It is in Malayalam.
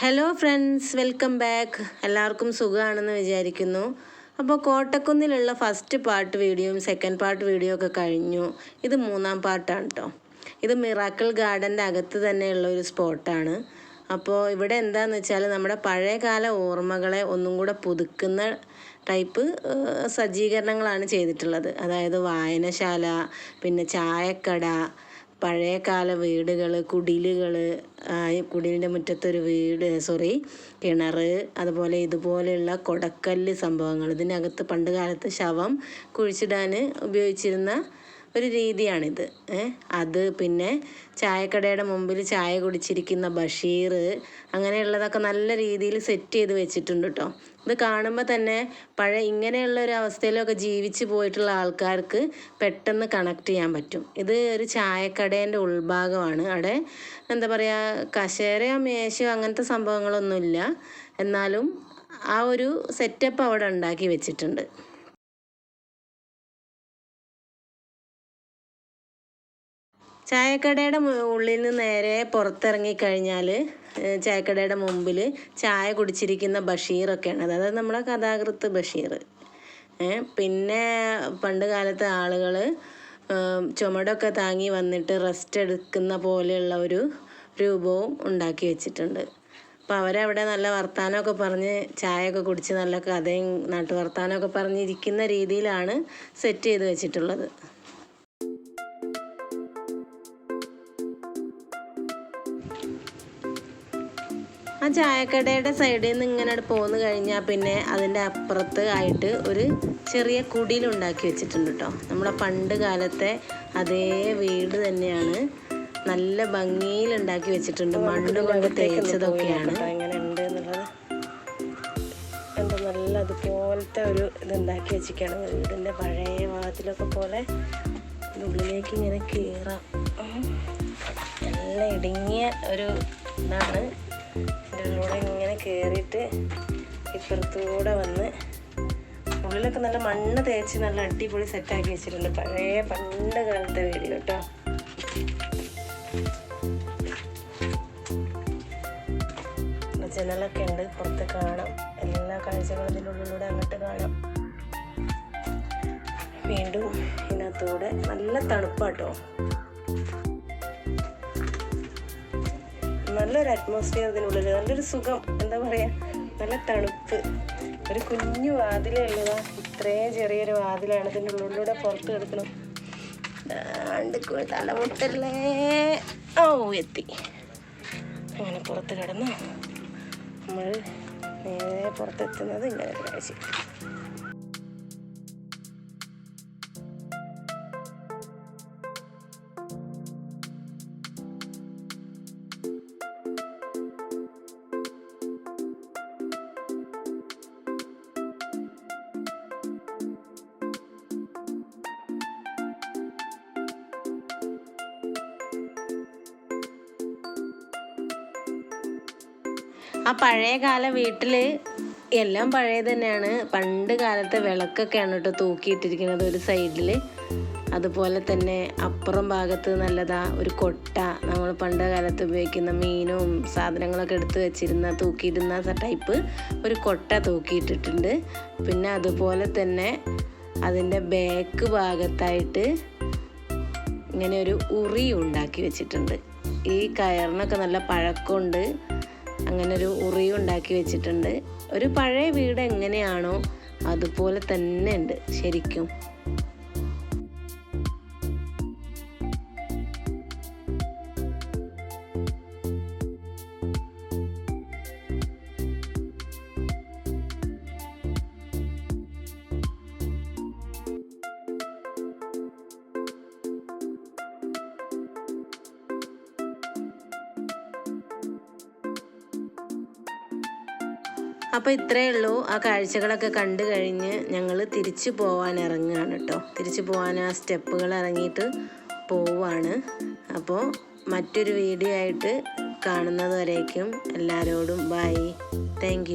ഹലോ ഫ്രണ്ട്സ് വെൽക്കം ബാക്ക് എല്ലാവർക്കും സുഖമാണെന്ന് വിചാരിക്കുന്നു. അപ്പോൾ കോട്ടക്കുന്നിലുള്ള ഫസ്റ്റ് പാർട്ട് വീഡിയോയും സെക്കൻഡ് പാർട്ട് വീഡിയോ ഒക്കെ കഴിഞ്ഞു. ഇത് മൂന്നാം പാർട്ടാണ് കേട്ടോ ഇത് മിറാക്കിൾ ഗാർഡന്റെ അകത്ത് തന്നെയുള്ള ഒരു സ്പോട്ടാണ് അപ്പോൾ ഇവിടെ എന്താണെന്ന് വെച്ചാൽ നമ്മുടെ പഴയകാല ഓർമ്മകളെ ഒന്നും കൂടെ പുതുക്കുന്ന ടൈപ്പ് സജ്ജീകരണങ്ങളാണ് ചെയ്തിട്ടുള്ളത്. അതായത് വായനശാല പിന്നെ ചായക്കട പഴയകാല വീടുകൾ കുടിലുകൾ കുടിലിന്റെ മുറ്റത്തൊരു വീട് സോറി കിണർ അതുപോലെ ഇതുപോലെയുള്ള കൊടക്കല്ല് സംഭവങ്ങൾ. ഇതിനകത്ത് പണ്ട് കാലത്ത് ശവം കുഴിച്ചിടാൻ ഉപയോഗിച്ചിരുന്ന ഒരു രീതിയാണിത്. അത് പിന്നെ ചായക്കടയുടെ മുമ്പിൽ ചായ കുടിച്ചിരിക്കുന്ന ബഷീർ അങ്ങനെയുള്ളതൊക്കെ നല്ല രീതിയിൽ സെറ്റ് ചെയ്ത് വെച്ചിട്ടുണ്ട് കേട്ടോ ഇത് കാണുമ്പോൾ തന്നെ പഴയ ഇങ്ങനെയുള്ള ഒരു അവസ്ഥയിലൊക്കെ ജീവിച്ച് പോയിട്ടുള്ള ആൾക്കാർക്ക് പെട്ടെന്ന് കണക്ട് ചെയ്യാൻ പറ്റും. ഇത് ഒരു ചായക്കടേന്റെ ഉൾഭാഗമാണ്. അവിടെ എന്താ പറയുക കശേരയോ മേശയോ അങ്ങനത്തെ സംഭവങ്ങളൊന്നുമില്ല. എന്നാലും ആ ഒരു സെറ്റപ്പ് അവിടെ ഉണ്ടാക്കി വെച്ചിട്ടുണ്ട്. ചായക്കടയുടെ ഉള്ളിൽ നിന്ന് നേരെ പുറത്തിറങ്ങി കഴിഞ്ഞാൽ ചായക്കടയുടെ മുമ്പിൽ ചായ കുടിച്ചിരിക്കുന്ന ബഷീറൊക്കെയാണ്. അതായത് നമ്മുടെ കഥാകൃത്ത് ബഷീർ. പിന്നെ പണ്ട് കാലത്തെ ആളുകൾ ചുമടൊക്കെ താങ്ങി വന്നിട്ട് റെസ്റ്റ് എടുക്കുന്ന പോലെയുള്ള ഒരു രൂപവും ഉണ്ടാക്കി വെച്ചിട്ടുണ്ട്. അപ്പോൾ അവരവിടെ നല്ല വർത്തമാനമൊക്കെ പറഞ്ഞ് ചായയൊക്കെ കുടിച്ച് നല്ല കഥയും നാട്ടു വർത്തമാനമൊക്കെ പറഞ്ഞിരിക്കുന്ന രീതിയിലാണ് സെറ്റ് ചെയ്ത് വെച്ചിട്ടുള്ളത്. ആ ചായക്കടയുടെ സൈഡിൽ നിന്ന് ഇങ്ങനെ പോന്നു കഴിഞ്ഞാൽ പിന്നെ അതിന്റെ അപ്പുറത്ത് ആയിട്ട് ഒരു ചെറിയ കുടിലുണ്ടാക്കി വെച്ചിട്ടുണ്ട് കേട്ടോ നമ്മുടെ പണ്ട് കാലത്തെ അതേ വീട് തന്നെയാണ്. നല്ല ഭംഗിയിൽ ഉണ്ടാക്കി വെച്ചിട്ടുണ്ട്. മണ്ണ് കൊണ്ട് തേച്ചതൊക്കെയാണ്. എന്താ നല്ല അതുപോലത്തെ ഒരു ഇതുണ്ടാക്കി വെച്ചിരിക്കുകയാണ്. വീടിന്റെ പഴയ ഭാഗത്തിലൊക്കെ പോലെ ഉള്ളിലേക്ക് ഇങ്ങനെ കയറാം നല്ല ഇടുങ്ങിയ ഒരു ഇതാണ്. ഇതിലൂടെ ഇങ്ങനെ കയറിയിട്ട് ഇപ്പുറത്തൂടെ വന്ന് ഉള്ളിലൊക്കെ നല്ല മണ്ണ് തേച്ച് നല്ല അടിപൊളി സെറ്റാക്കി വെച്ചിട്ടുണ്ട്. പഴയ പണ്ട് കാലത്തെ വീട് കേട്ടോ ജനലൊക്കെ ഉണ്ട്. പുറത്ത് കാണാം. എല്ലാ കാഴ്ചകളും ഉള്ളിലൂടെ അങ്ങോട്ട് കാണാം. വീണ്ടും ഇതിനകത്തൂടെ നല്ല തണുപ്പാട്ടോ. നല്ലൊരു അറ്റ്മോസ്ഫിയർ ഇതിനുള്ളിൽ നല്ലൊരു സുഖം എന്താ പറയാ നല്ല തണുപ്പ്. ഒരു കുഞ്ഞു വാതിലേ ഉള്ളതാ. ഇത്രയും ചെറിയൊരു വാതിലാണ് ഇതിന്റെ ഉള്ളിലൂടെ പുറത്ത് കിടക്കണം തലമുട്ടല്ലേ. ഓ എത്തി. അങ്ങനെ പുറത്ത് കിടന്നു. നമ്മൾ നേരെ പുറത്തെത്തുന്നത് ഇങ്ങനെ ഒരു ആ പഴയ കാല വീട്ടിൽ എല്ലാം പഴയ തന്നെയാണ്. പണ്ട് കാലത്തെ വിളക്കൊക്കെയാണ് കേട്ടോ തൂക്കിയിട്ടിരിക്കുന്നത് ഒരു സൈഡിൽ അതുപോലെ തന്നെ അപ്പുറം ഭാഗത്ത് നല്ലതാ ഒരു കൊട്ട. നമ്മൾ പണ്ട് കാലത്ത് ഉപയോഗിക്കുന്ന മീനും സാധനങ്ങളൊക്കെ എടുത്ത് വെച്ചിരുന്ന തൂക്കിയിടുന്ന ടൈപ്പ് ഒരു കൊട്ട തൂക്കിയിട്ടിട്ടുണ്ട്. പിന്നെ അതുപോലെ തന്നെ അതിന്റെ ബാക്ക് ഭാഗത്തായിട്ട് ഇങ്ങനെ ഒരു ഉറി ഉണ്ടാക്കി വെച്ചിട്ടുണ്ട്. ഈ കയറിനൊക്കെ നല്ല പഴക്കമുണ്ട്. അങ്ങനെ ഒരു ഉറി ഉണ്ടാക്കി വെച്ചിട്ടുണ്ട്. ഒരു പഴയ വീട് എങ്ങനെയാണോ അതുപോലെ തന്നെ ഉണ്ട് ശരിക്കും. അപ്പോൾ ഇത്രയേ ഉള്ളൂ. ആ കാഴ്ചകളൊക്കെ കണ്ടു കഴിഞ്ഞ് ഞങ്ങൾ തിരിച്ചു പോവാൻ ഇറങ്ങുകയാണ് കേട്ടോ തിരിച്ചു പോകാൻ ആ സ്റ്റെപ്പുകൾ ഇറങ്ങിയിട്ട് പോവാണ്. അപ്പോൾ മറ്റൊരു വീഡിയോ ആയിട്ട് കാണുന്നതുവരേക്കും എല്ലാവരോടും ബൈ. താങ്ക്